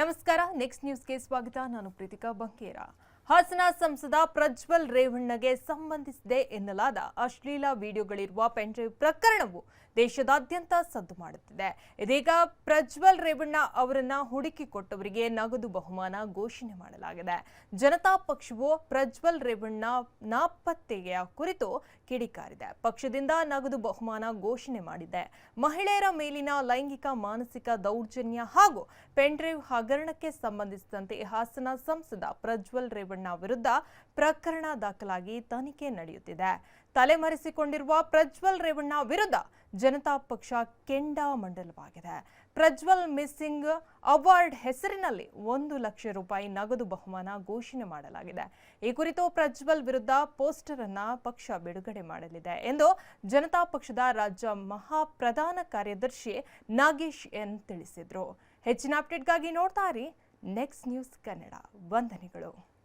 ನಮಸ್ಕಾರ ನೆಕ್ಸ್ಟ್ ನ್ಯೂಸ್ಗೆ ಸ್ವಾಗತ. ನಾನು ಪ್ರೀತಿಕಾ ಬಂಕೇರಾ. ಹಾಸನ ಸಂಸದ ಪ್ರಜ್ವಲ್ ರೇವಣ್ಣಗೆ ಸಂಬಂಧಿಸಿದೆ ಎನ್ನಲಾದ ಅಶ್ಲೀಲ ವಿಡಿಯೋಗಳಿರುವ ಪೆಂಡ್ರೈವ್ ಪ್ರಕರಣವು ದೇಶದಾದ್ಯಂತ ಸದ್ದು ಮಾಡುತ್ತಿದೆ. ಇದೀಗ ಪ್ರಜ್ವಲ್ ರೇವಣ್ಣ ಅವರನ್ನ ಹುಡುಕಿ ಕೊಟ್ಟವರಿಗೆ ನಗದು ಬಹುಮಾನ ಘೋಷಣೆ ಮಾಡಲಾಗಿದೆ. ಜನತಾ ಪಕ್ಷವು ಪ್ರಜ್ವಲ್ ರೇವಣ್ಣ ನಾಪತ್ತೆಯ ಕುರಿತು ಕಿಡಿಕಾರಿದೆ. ಪಕ್ಷದಿಂದ ನಗದು ಬಹುಮಾನ ಘೋಷಣೆ ಮಾಡಿದೆ. ಮಹಿಳೆಯರ ಮೇಲಿನ ಲೈಂಗಿಕ, ಮಾನಸಿಕ ದೌರ್ಜನ್ಯ ಹಾಗೂ ಪೆಂಡ್ರೈವ್ ಹಗರಣಕ್ಕೆ ಸಂಬಂಧಿಸಿದಂತೆ ಹಾಸನ ಸಂಸದ ಪ್ರಜ್ವಲ್ ರೇವಣ್ಣ ವಿರುದ್ಧ ಪ್ರಕರಣ ದಾಖಲಾಗಿ ತನಿಖೆ ನಡೆಯುತ್ತಿದೆ. ತಲೆಮರೆಸಿಕೊಂಡಿರುವ ಪ್ರಜ್ವಲ್ ರೇವಣ್ಣ ವಿರುದ್ಧ ಜನತಾ ಪಕ್ಷ ಕೆಂಡಾಮಂಡಲವಾಗಿದೆ ಪ್ರಜ್ವಲ್ ಮಿಸ್ಸಿಂಗ್ ಅವಾರ್ಡ್ ಹೆಸರಿನಲ್ಲಿ ಒಂದು ಲಕ್ಷ ರೂಪಾಯಿ ನಗದು ಬಹುಮಾನ ಘೋಷಣೆ ಮಾಡಲಾಗಿದೆ. ಈ ಕುರಿತು ಪ್ರಜ್ವಲ್ ವಿರುದ್ಧ ಪೋಸ್ಟರ್ ಅನ್ನ ಪಕ್ಷ ಬಿಡುಗಡೆ ಮಾಡಲಿದೆ ಎಂದು ಜನತಾ ಪಕ್ಷದ ರಾಜ್ಯ ಮಹಾ ಪ್ರಧಾನ ಕಾರ್ಯದರ್ಶಿ ನಾಗೇಶ್ ಎನ್ ತಿಳಿಸಿದ್ರು. ಹೆಚ್ಚಿನ ಅಪ್ಡೇಟ್ಗಾಗಿ ನೋಡ್ತಾ ಇರಿ. Next news Kannada. ವಂದನೆಗಳು.